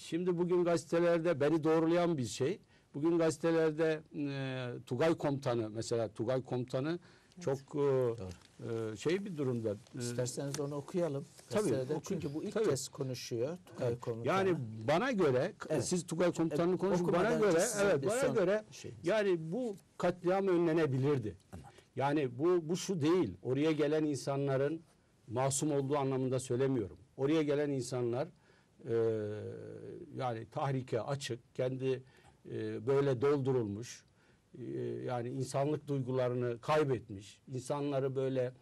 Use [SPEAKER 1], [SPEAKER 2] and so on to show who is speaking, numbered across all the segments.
[SPEAKER 1] Şimdi bugün gazetelerde beni doğrulayan bir şey. Bugün gazetelerde e, Tugay komutanı mesela Tugay komutanı çok e, e, şey bir durumda. E,
[SPEAKER 2] İsterseniz onu okuyalım.
[SPEAKER 1] Tabii,
[SPEAKER 2] gazetede.
[SPEAKER 1] okuyun.
[SPEAKER 2] Çünkü bu ilk
[SPEAKER 1] Tabii.
[SPEAKER 2] kez konuşuyor Tugay komutanı.
[SPEAKER 1] Yani bana göre
[SPEAKER 2] Evet.
[SPEAKER 1] siz Tugay komutanını
[SPEAKER 2] Evet,
[SPEAKER 1] konuşun bana göre evet bana göre
[SPEAKER 2] şey-
[SPEAKER 1] yani bu katliam önlenebilirdi. Yani bu bu şu değil. Oraya gelen insanların masum olduğu anlamında söylemiyorum. Oraya gelen insanlar e, yani tahrike açık, kendi e, böyle doldurulmuş, e, yani insanlık duygularını kaybetmiş, insanları böyle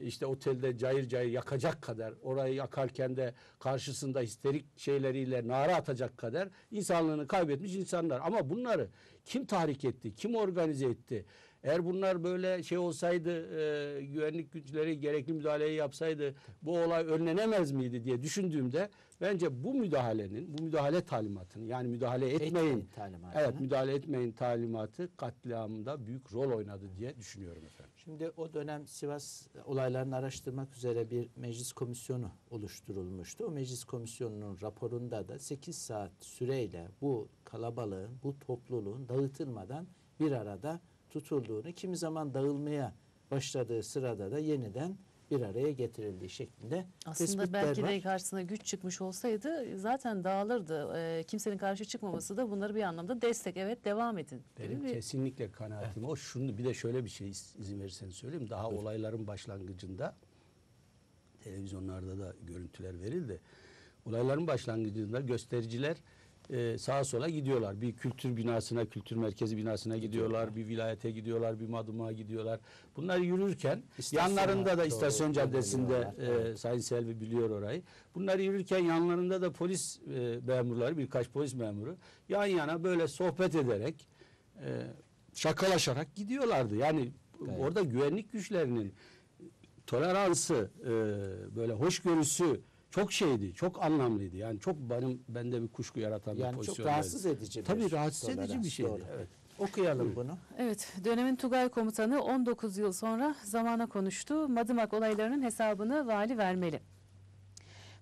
[SPEAKER 1] işte otelde cayır cayır yakacak kadar, orayı yakarken de karşısında histerik şeyleriyle nara atacak kadar insanlığını kaybetmiş insanlar. Ama bunları kim tahrik etti, kim organize etti? Eğer bunlar böyle şey olsaydı, e, güvenlik güçleri gerekli müdahaleyi yapsaydı bu olay önlenemez miydi diye düşündüğümde bence bu müdahalenin, bu müdahale talimatını yani müdahale etmeyin,
[SPEAKER 2] Etmeyin
[SPEAKER 1] evet müdahale etmeyin talimatı katliamında büyük rol oynadı diye düşünüyorum efendim.
[SPEAKER 2] Şimdi o dönem Sivas olaylarını araştırmak üzere bir meclis komisyonu oluşturulmuştu. O meclis komisyonunun raporunda da 8 saat süreyle bu kalabalığın, bu topluluğun dağıtılmadan bir arada tutulduğunu, kimi zaman dağılmaya başladığı sırada da yeniden bir araya getirildiği şeklinde
[SPEAKER 3] Aslında belki
[SPEAKER 2] var.
[SPEAKER 3] de karşısına güç çıkmış olsaydı zaten dağılırdı. Ee, kimsenin karşı çıkmaması da bunları bir anlamda destek. Evet devam edin.
[SPEAKER 1] Benim
[SPEAKER 3] bir-
[SPEAKER 1] kesinlikle kanaatim o. Şunu bir de şöyle bir şey iz- izin verirseniz söyleyeyim. Daha olayların başlangıcında televizyonlarda da görüntüler verildi. Olayların başlangıcında göstericiler e, sağa sola gidiyorlar. Bir kültür binasına, kültür merkezi binasına gidiyorlar. Bir vilayete gidiyorlar, bir madımağa gidiyorlar. Bunlar yürürken
[SPEAKER 2] İstasyona
[SPEAKER 1] yanlarında da
[SPEAKER 2] doğru
[SPEAKER 1] istasyon caddesinde e, Sayın Selvi biliyor orayı. Bunlar yürürken yanlarında da polis e, memurları, birkaç polis memuru yan yana böyle sohbet ederek e, şakalaşarak gidiyorlardı. Yani
[SPEAKER 2] Gayet.
[SPEAKER 1] orada güvenlik güçlerinin toleransı, e, böyle hoşgörüsü çok şeydi, çok anlamlıydı. Yani çok benim bende bir kuşku yaratan bir
[SPEAKER 2] Yani çok rahatsız edici bir
[SPEAKER 1] Tabii rahatsız edici bir şeydi.
[SPEAKER 2] doğru.
[SPEAKER 1] Evet.
[SPEAKER 2] Okuyalım bunu.
[SPEAKER 3] Evet, dönemin Tugay komutanı 19 yıl sonra zamana konuştu. Madımak olaylarının hesabını vali vermeli.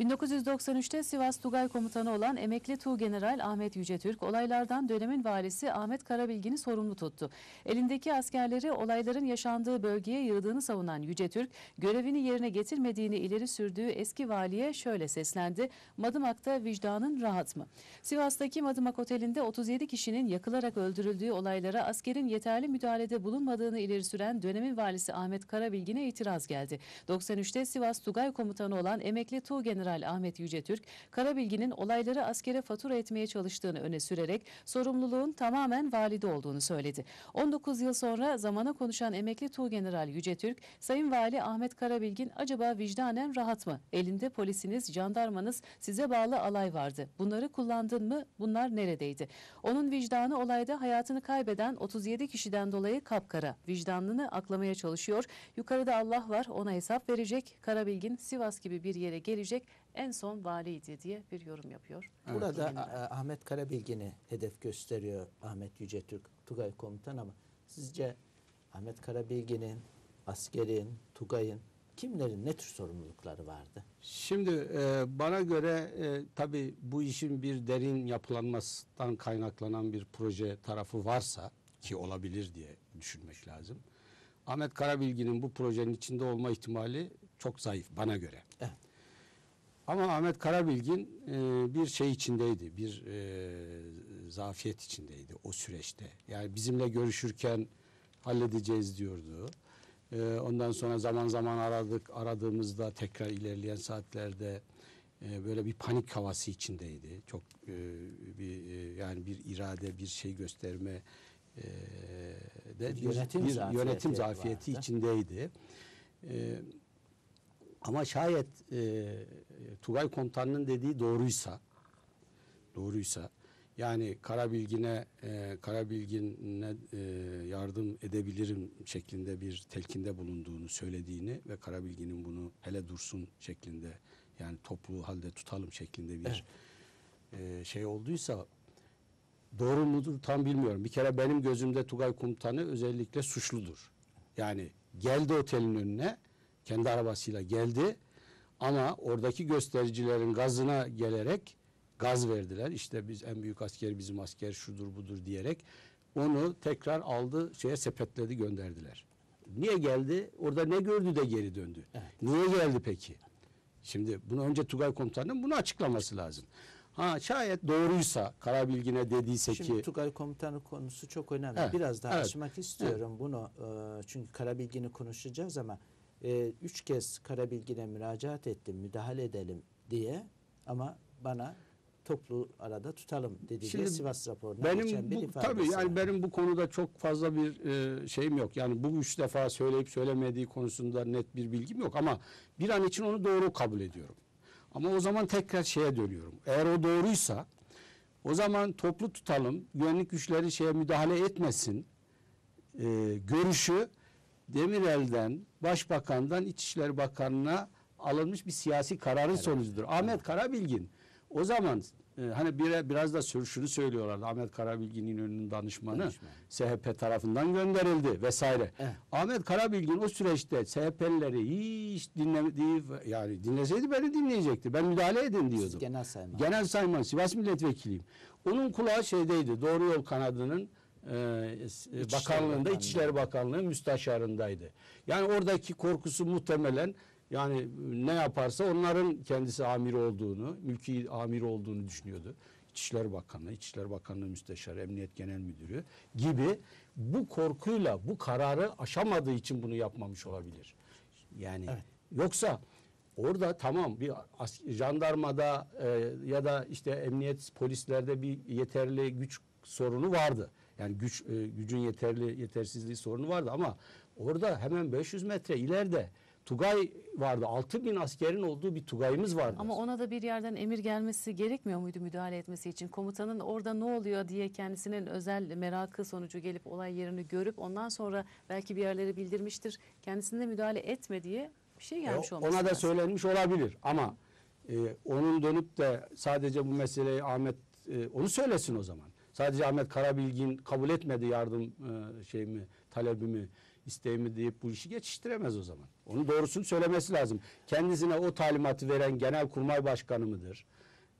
[SPEAKER 3] 1993'te Sivas Tugay komutanı olan emekli Tuğgeneral Ahmet Yücetürk olaylardan dönemin valisi Ahmet Karabilgin'i sorumlu tuttu. Elindeki askerleri olayların yaşandığı bölgeye yığdığını savunan Yücetürk, görevini yerine getirmediğini ileri sürdüğü eski valiye şöyle seslendi. Madımak'ta vicdanın rahat mı? Sivas'taki Madımak Oteli'nde 37 kişinin yakılarak öldürüldüğü olaylara askerin yeterli müdahalede bulunmadığını ileri süren dönemin valisi Ahmet Karabilgin'e itiraz geldi. 93'te Sivas Tugay komutanı olan emekli Tuğgeneral Ahmet Yücetürk, Karabilgin'in olayları askere fatura etmeye çalıştığını öne sürerek sorumluluğun tamamen valide olduğunu söyledi. 19 yıl sonra zamana konuşan emekli Tuğgeneral Yücetürk, Sayın Vali Ahmet Karabilgin acaba vicdanen rahat mı? Elinde polisiniz, jandarmanız, size bağlı alay vardı. Bunları kullandın mı? Bunlar neredeydi? Onun vicdanı olayda hayatını kaybeden 37 kişiden dolayı kapkara. Vicdanını aklamaya çalışıyor. Yukarıda Allah var ona hesap verecek. Karabilgin Sivas gibi bir yere gelecek en son valiydi diye bir yorum yapıyor.
[SPEAKER 2] Burada a- Ahmet Karabilgin'i hedef gösteriyor Ahmet Yücetürk Tugay komutan ama sizce Ahmet Karabilgin'in, askerin, Tugay'ın kimlerin ne tür sorumlulukları vardı?
[SPEAKER 1] Şimdi e, bana göre e, tabii bu işin bir derin yapılanmasından kaynaklanan bir proje tarafı varsa ki olabilir diye düşünmek lazım. Ahmet Karabilgin'in bu projenin içinde olma ihtimali çok zayıf bana göre.
[SPEAKER 2] Evet.
[SPEAKER 1] Ama Ahmet Karabilgin e, bir şey içindeydi, bir e, zafiyet içindeydi o süreçte. Yani bizimle görüşürken halledeceğiz diyordu. E, ondan sonra zaman zaman aradık, aradığımızda tekrar ilerleyen saatlerde e, böyle bir panik havası içindeydi. Çok e, bir e, yani bir irade, bir şey gösterme e, de
[SPEAKER 2] Bir
[SPEAKER 1] bir,
[SPEAKER 2] yönetim
[SPEAKER 1] bir
[SPEAKER 2] zafiyeti
[SPEAKER 1] yönetim zafiyeti
[SPEAKER 2] vardı.
[SPEAKER 1] içindeydi. E, ama şayet e, Tugay komutanının dediği doğruysa, doğruysa, yani Karabilgin'e e, Karabilgin'e e, yardım edebilirim şeklinde bir telkinde bulunduğunu söylediğini ve Karabilgin'in bunu hele dursun şeklinde yani toplu halde tutalım şeklinde bir e, şey olduysa doğru mudur tam bilmiyorum. Bir kere benim gözümde Tugay komutanı özellikle suçludur. Yani geldi otelin önüne kendi arabasıyla geldi ama oradaki göstericilerin gazına gelerek gaz verdiler. İşte biz en büyük asker bizim asker şudur budur diyerek onu tekrar aldı şeye sepetledi gönderdiler. Niye geldi? Orada ne gördü de geri döndü. Niye geldi peki? Şimdi bunu önce Tugay komutanının bunu açıklaması lazım. Ha şayet doğruysa Karabilgin'e dediyse
[SPEAKER 2] Şimdi
[SPEAKER 1] ki
[SPEAKER 2] Tugay komutanı konusu çok önemli.
[SPEAKER 1] Evet,
[SPEAKER 2] Biraz daha
[SPEAKER 1] evet,
[SPEAKER 2] açmak istiyorum bunu. E, çünkü Karabilgin'i konuşacağız ama e, üç kez Karabilgin'e müracaat ettim, müdahale edelim diye ama bana toplu arada tutalım dedi diye
[SPEAKER 1] Şimdi
[SPEAKER 2] Sivas raporuna geçen
[SPEAKER 1] benim
[SPEAKER 2] bir
[SPEAKER 1] bu,
[SPEAKER 2] ifadesi
[SPEAKER 1] tabii yani
[SPEAKER 2] var.
[SPEAKER 1] benim bu konuda çok fazla bir e, şeyim yok. Yani bu üç defa söyleyip söylemediği konusunda net bir bilgim yok ama bir an için onu doğru kabul ediyorum. Ama o zaman tekrar şeye dönüyorum. Eğer o doğruysa o zaman toplu tutalım, güvenlik güçleri şeye müdahale etmesin. E, görüşü Demirel'den, Başbakan'dan, İçişleri Bakanı'na alınmış bir siyasi kararın sonucudur. Ahmet Karabilgin o zaman e, hani bir, biraz da şunu söylüyorlardı. Ahmet Karabilgin'in önünün danışmanı
[SPEAKER 2] Danışman.
[SPEAKER 1] SHP tarafından gönderildi vesaire.
[SPEAKER 2] Evet.
[SPEAKER 1] Ahmet Karabilgin o süreçte SHP'lileri hiç dinlemediği yani dinleseydi beni dinleyecekti. Ben müdahale edin
[SPEAKER 2] Siz
[SPEAKER 1] diyordum.
[SPEAKER 2] genel sayma.
[SPEAKER 1] Genel sayman Sivas milletvekiliyim. Onun kulağı şeydeydi. Doğru Yol Kanadı'nın
[SPEAKER 2] İçişleri
[SPEAKER 1] bakanlığında
[SPEAKER 2] Bakanlığı.
[SPEAKER 1] İçişleri Bakanlığı müsteşarındaydı. Yani oradaki korkusu muhtemelen yani ne yaparsa onların kendisi amir olduğunu, mülki amir olduğunu düşünüyordu. İçişleri Bakanlığı, İçişleri Bakanlığı Müsteşarı, Emniyet Genel Müdürü gibi bu korkuyla bu kararı aşamadığı için bunu yapmamış olabilir. Yani
[SPEAKER 2] Evet.
[SPEAKER 1] yoksa orada tamam bir jandarmada e, ya da işte emniyet polislerde bir yeterli güç sorunu vardı. Yani güç e, gücün yeterli yetersizliği sorunu vardı ama orada hemen 500 metre ileride Tugay vardı. 6000 askerin olduğu bir Tugay'ımız vardı.
[SPEAKER 3] Ama ona da bir yerden emir gelmesi gerekmiyor muydu müdahale etmesi için? Komutanın orada ne oluyor diye kendisinin özel merakı sonucu gelip olay yerini görüp ondan sonra belki bir yerlere bildirmiştir. Kendisine müdahale etme diye bir şey gelmiş
[SPEAKER 1] E,
[SPEAKER 3] olması
[SPEAKER 1] Ona da
[SPEAKER 3] lazım.
[SPEAKER 1] söylenmiş olabilir ama e, onun dönüp de sadece bu meseleyi Ahmet e, onu söylesin o zaman. Sadece Ahmet Karabilgin kabul etmedi yardım e, şeyimi, talebimi, isteğimi deyip bu işi geçiştiremez o zaman. Onun doğrusunu söylemesi lazım. Kendisine o talimatı veren Genelkurmay Başkanı mıdır?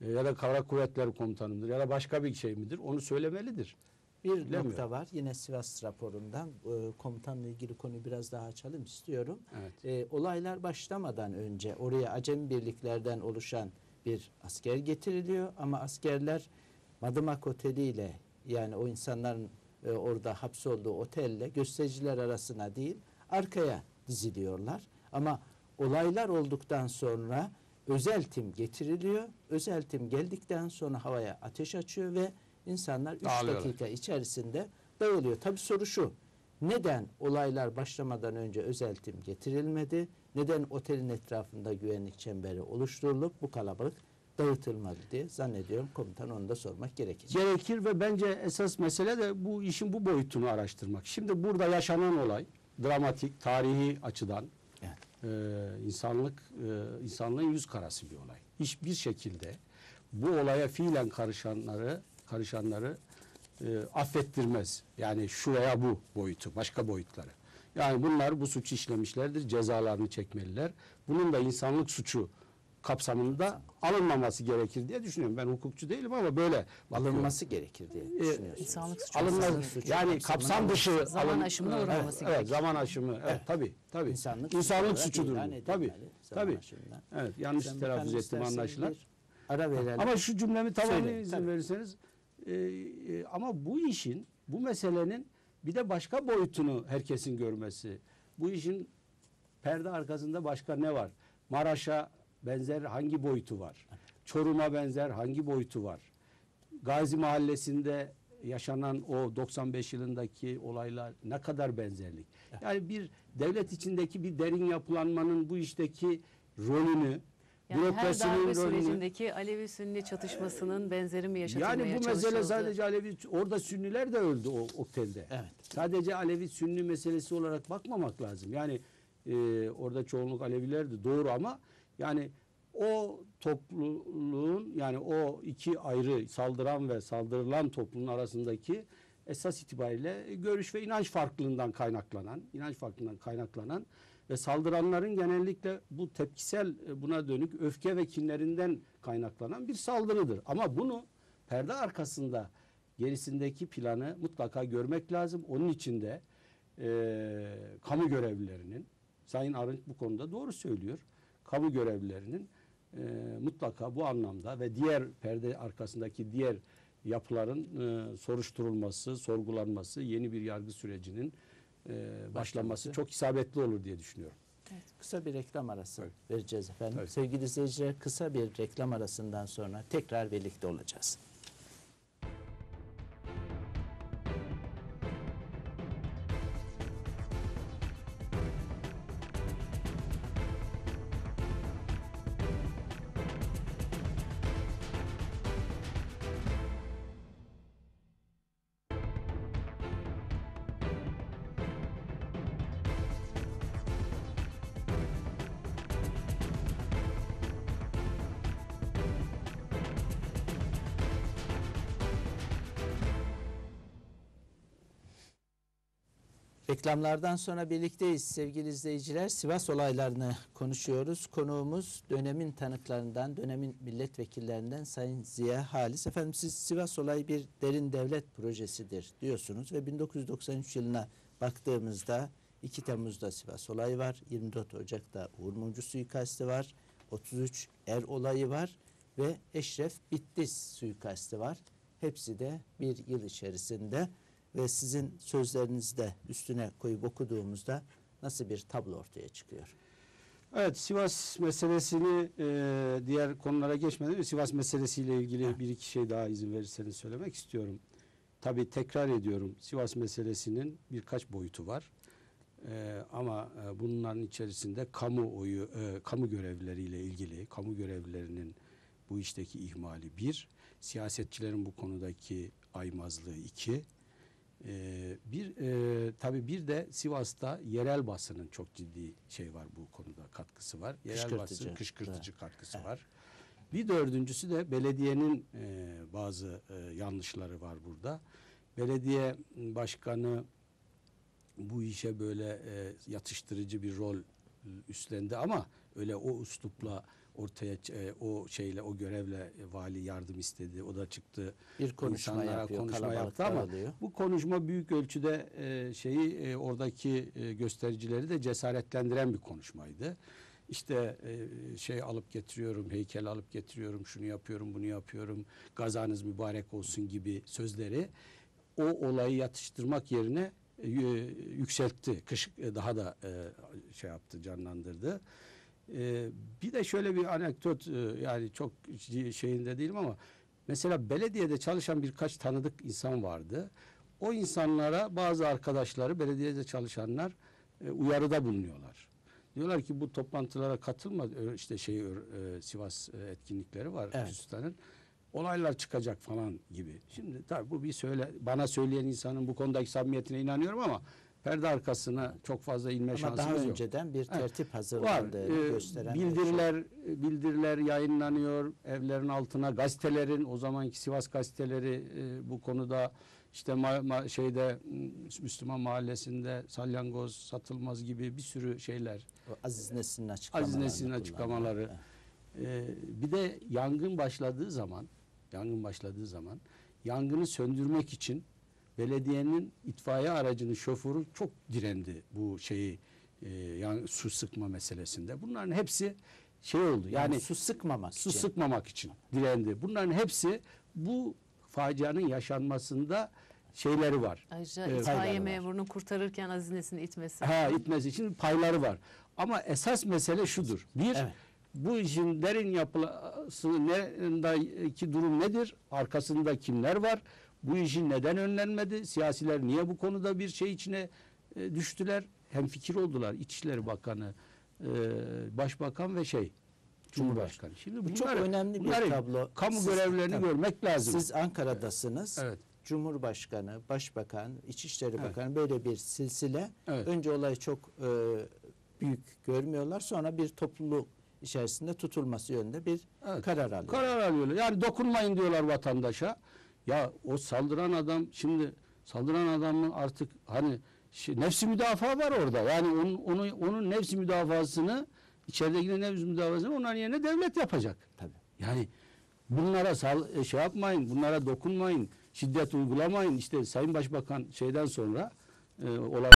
[SPEAKER 1] E, ya da Kara Kuvvetleri Komutanı mıdır? Ya da başka bir şey midir? Onu söylemelidir.
[SPEAKER 2] Bir
[SPEAKER 1] Bilemiyorum.
[SPEAKER 2] nokta var yine Sivas raporundan e, komutanla ilgili konuyu biraz daha açalım istiyorum.
[SPEAKER 1] Evet.
[SPEAKER 2] E, olaylar başlamadan önce oraya acemi birliklerden oluşan bir asker getiriliyor ama askerler Madımak Oteli ile yani o insanların e, orada hapsolduğu otelle göstericiler arasına değil arkaya diziliyorlar. Ama olaylar olduktan sonra özel tim getiriliyor. Özel tim geldikten sonra havaya ateş açıyor ve insanlar 3
[SPEAKER 1] Dağılıyorlar.
[SPEAKER 2] dakika içerisinde dağılıyor. Tabi soru şu. Neden olaylar başlamadan önce özel tim getirilmedi? Neden otelin etrafında güvenlik çemberi oluşturulup bu kalabalık dağıtılmadı diye zannediyorum komutan onu da sormak gerekecek.
[SPEAKER 1] gerekir ve bence esas mesele de bu işin bu boyutunu araştırmak. Şimdi burada yaşanan olay dramatik, tarihi açıdan
[SPEAKER 2] Evet.
[SPEAKER 1] e, insanlık e, insanlığın yüz karası bir olay. Hiçbir şekilde bu olaya fiilen karışanları karışanları e, affettirmez. Yani şu veya bu boyutu, başka boyutları. Yani bunlar bu suçu işlemişlerdir, cezalarını çekmeliler. Bunun da insanlık suçu kapsamında alınmaması gerekir diye düşünüyorum. Ben hukukçu değilim ama böyle bakıyorum.
[SPEAKER 2] Alınması gerekir diye
[SPEAKER 1] Ee,
[SPEAKER 2] düşünüyorsunuz.
[SPEAKER 3] İnsanlık suçu.
[SPEAKER 1] Yani kapsam dışı
[SPEAKER 3] Zaman
[SPEAKER 1] alın-
[SPEAKER 3] aşımına
[SPEAKER 1] Evet,
[SPEAKER 3] uğraması
[SPEAKER 1] evet,
[SPEAKER 3] gerekir.
[SPEAKER 1] zaman aşımı. Evet, tabii, tabii.
[SPEAKER 2] İnsanlık
[SPEAKER 1] İnsanlık, suçudur Tabii. Tabii.
[SPEAKER 2] aşımından.
[SPEAKER 1] Evet, yanlış
[SPEAKER 2] Sen
[SPEAKER 1] telaffuz ettim anlaşılan.
[SPEAKER 2] Ara verelim.
[SPEAKER 1] Ama şu cümlemi tamamlayayım
[SPEAKER 2] Söyle,
[SPEAKER 1] izin
[SPEAKER 2] tabii.
[SPEAKER 1] verirseniz. Ee, e, ama bu işin, bu meselenin bir de başka boyutunu herkesin görmesi. Bu işin perde arkasında başka ne var? Maraş'a benzer hangi boyutu var? Çorum'a benzer hangi boyutu var? Gazi Mahallesi'nde yaşanan o 95 yılındaki olaylar ne kadar benzerlik? Yani bir devlet içindeki bir derin yapılanmanın bu işteki rolünü,
[SPEAKER 3] Yani her
[SPEAKER 1] bürokrasinin
[SPEAKER 3] darbe
[SPEAKER 1] rolünü
[SPEAKER 3] sürecindeki Alevi-Sünni çatışmasının benzeri mi yaşatılmaya
[SPEAKER 1] yani bu mesele sadece Alevi orada Sünniler de öldü o otelde.
[SPEAKER 2] Evet.
[SPEAKER 1] Sadece Alevi Sünni meselesi olarak bakmamak lazım. Yani e, orada çoğunluk Alevilerdi doğru ama yani o topluluğun yani o iki ayrı saldıran ve saldırılan toplumun arasındaki esas itibariyle görüş ve inanç farklılığından kaynaklanan, inanç farklılığından kaynaklanan ve saldıranların genellikle bu tepkisel e, buna dönük öfke ve kinlerinden kaynaklanan bir saldırıdır. Ama bunu perde arkasında gerisindeki planı mutlaka görmek lazım. Onun için de e, kamu görevlilerinin Sayın Arınç bu konuda doğru söylüyor. Kamu görevlilerinin e, mutlaka bu anlamda ve diğer perde arkasındaki diğer yapıların e, soruşturulması, sorgulanması, yeni bir yargı sürecinin e, başlaması
[SPEAKER 2] Başlaması.
[SPEAKER 1] çok isabetli olur diye düşünüyorum.
[SPEAKER 2] Kısa bir reklam arası
[SPEAKER 1] Evet.
[SPEAKER 2] vereceğiz efendim.
[SPEAKER 1] Evet.
[SPEAKER 2] Sevgili izleyiciler kısa bir reklam arasından sonra tekrar birlikte olacağız. Reklamlardan sonra birlikteyiz sevgili izleyiciler. Sivas olaylarını konuşuyoruz. Konuğumuz dönemin tanıklarından, dönemin milletvekillerinden Sayın Ziya Halis. Efendim siz Sivas olayı bir derin devlet projesidir diyorsunuz ve 1993 yılına baktığımızda 2 Temmuz'da Sivas olayı var, 24 Ocak'ta Uğur Mumcu suikasti var, 33 Er olayı var ve Eşref Bitlis suikasti var. Hepsi de bir yıl içerisinde ve sizin sözlerinizde üstüne koyup okuduğumuzda nasıl bir tablo ortaya çıkıyor?
[SPEAKER 1] Evet Sivas meselesini e, diğer konulara geçmeden önce Sivas meselesiyle ilgili bir iki şey daha izin verirseniz söylemek istiyorum. Tabii tekrar ediyorum Sivas meselesinin birkaç boyutu var. E, ama e, bunların içerisinde kamuoyu, e, kamu görevlileriyle ilgili, kamu görevlilerinin bu işteki ihmali bir, siyasetçilerin bu konudaki aymazlığı iki, ee, bir e, tabii bir de Sivas'ta yerel basının çok ciddi şey var bu konuda katkısı var. Yerel
[SPEAKER 2] Kışkırtıcı.
[SPEAKER 1] basın kışkırtıcı katkısı
[SPEAKER 2] Evet.
[SPEAKER 1] var. Bir dördüncüsü de belediyenin e, bazı e, yanlışları var burada. Belediye başkanı bu işe böyle e, yatıştırıcı bir rol üstlendi ama öyle o üslupla ortaya e, o şeyle o görevle e, vali yardım istedi. O da çıktı
[SPEAKER 2] Bir konuşma
[SPEAKER 1] insanlara
[SPEAKER 2] yapıyor,
[SPEAKER 1] konuşma yaptı ama
[SPEAKER 2] dağılıyor.
[SPEAKER 1] bu konuşma büyük ölçüde e, şeyi e, oradaki e, göstericileri de cesaretlendiren bir konuşmaydı. İşte e, şey alıp getiriyorum, heykel alıp getiriyorum, şunu yapıyorum, bunu yapıyorum, gazanız mübarek olsun gibi sözleri o olayı yatıştırmak yerine e, yü- yükseltti. Kış e, daha da şey yaptı, canlandırdı. E, bir de şöyle bir anekdot e, yani çok şeyinde değilim ama mesela belediyede çalışan birkaç tanıdık insan vardı. O insanlara bazı arkadaşları belediyede çalışanlar e, uyarıda bulunuyorlar. Diyorlar ki bu toplantılara katılma Ö- işte şey e, Sivas e, etkinlikleri var
[SPEAKER 2] Evet.
[SPEAKER 1] TÜSİTA'nın. Olaylar çıkacak falan gibi. Şimdi tabii bu bir söyle bana söyleyen insanın bu konudaki samimiyetine inanıyorum ama perde arkasına çok fazla inme
[SPEAKER 2] Ama
[SPEAKER 1] şansımız
[SPEAKER 2] daha
[SPEAKER 1] yok.
[SPEAKER 2] önceden bir tertip
[SPEAKER 1] Var.
[SPEAKER 2] hazırlandığını
[SPEAKER 1] Ee,
[SPEAKER 2] gösteren bir şey.
[SPEAKER 1] bildiriler bildiriler yayınlanıyor. Evlerin altına gazetelerin o zamanki Sivas gazeteleri e, bu konuda işte ma- ma- şeyde Müslüman mahallesinde salyangoz satılmaz gibi bir sürü şeyler.
[SPEAKER 2] O Aziz Nesin'in açıklamaları.
[SPEAKER 1] Aziz Nesin'in açıklamaları. Ee, bir de yangın başladığı zaman, yangın başladığı zaman yangını söndürmek için belediyenin itfaiye aracının şoförü çok direndi bu şeyi e, yani su sıkma meselesinde. Bunların hepsi şey oldu.
[SPEAKER 2] Yani,
[SPEAKER 1] Yani,
[SPEAKER 2] su sıkmamak
[SPEAKER 1] su
[SPEAKER 2] için.
[SPEAKER 1] sıkmamak için direndi. Bunların hepsi bu facianın yaşanmasında şeyleri var.
[SPEAKER 3] Ayrıca
[SPEAKER 1] Evet.
[SPEAKER 3] itfaiye
[SPEAKER 2] Payları var.
[SPEAKER 3] memurunu kurtarırken azinesini itmesi.
[SPEAKER 1] Ha itmesi için payları var. Ama esas mesele şudur. Bir,
[SPEAKER 2] Evet.
[SPEAKER 1] bu işin derin yapısındaki durum nedir? Arkasında kimler var? Bu işin neden önlenmedi? Siyasiler niye bu konuda bir şey içine e, düştüler? Hem fikir oldular. İçişleri Bakanı, e, Başbakan ve şey Cumhurbaşkanı. Şimdi
[SPEAKER 2] Bu çok önemli bir tablo.
[SPEAKER 1] Kamu
[SPEAKER 2] Siz-
[SPEAKER 1] görevlerini
[SPEAKER 2] tabii.
[SPEAKER 1] görmek lazım.
[SPEAKER 2] Siz Ankara'dasınız.
[SPEAKER 1] Evet.
[SPEAKER 2] Cumhurbaşkanı, Başbakan, İçişleri
[SPEAKER 1] Evet.
[SPEAKER 2] Bakanı böyle bir silsile.
[SPEAKER 1] Evet.
[SPEAKER 2] Önce olayı çok e, büyük görmüyorlar. Sonra bir topluluk içerisinde tutulması yönünde bir
[SPEAKER 1] Evet.
[SPEAKER 2] karar alıyor.
[SPEAKER 1] Karar alıyorlar. Yani dokunmayın diyorlar vatandaşa. Ya o saldıran adam şimdi saldıran adamın artık hani nefsi müdafaa var orada. Yani onun, onu, onun nefsi müdafasını içerideki nefsi müdafasını onların yerine devlet yapacak.
[SPEAKER 2] Tabii.
[SPEAKER 1] Yani bunlara sal, e, şey yapmayın, bunlara dokunmayın, şiddet uygulamayın. İşte Sayın Başbakan şeyden sonra e, olay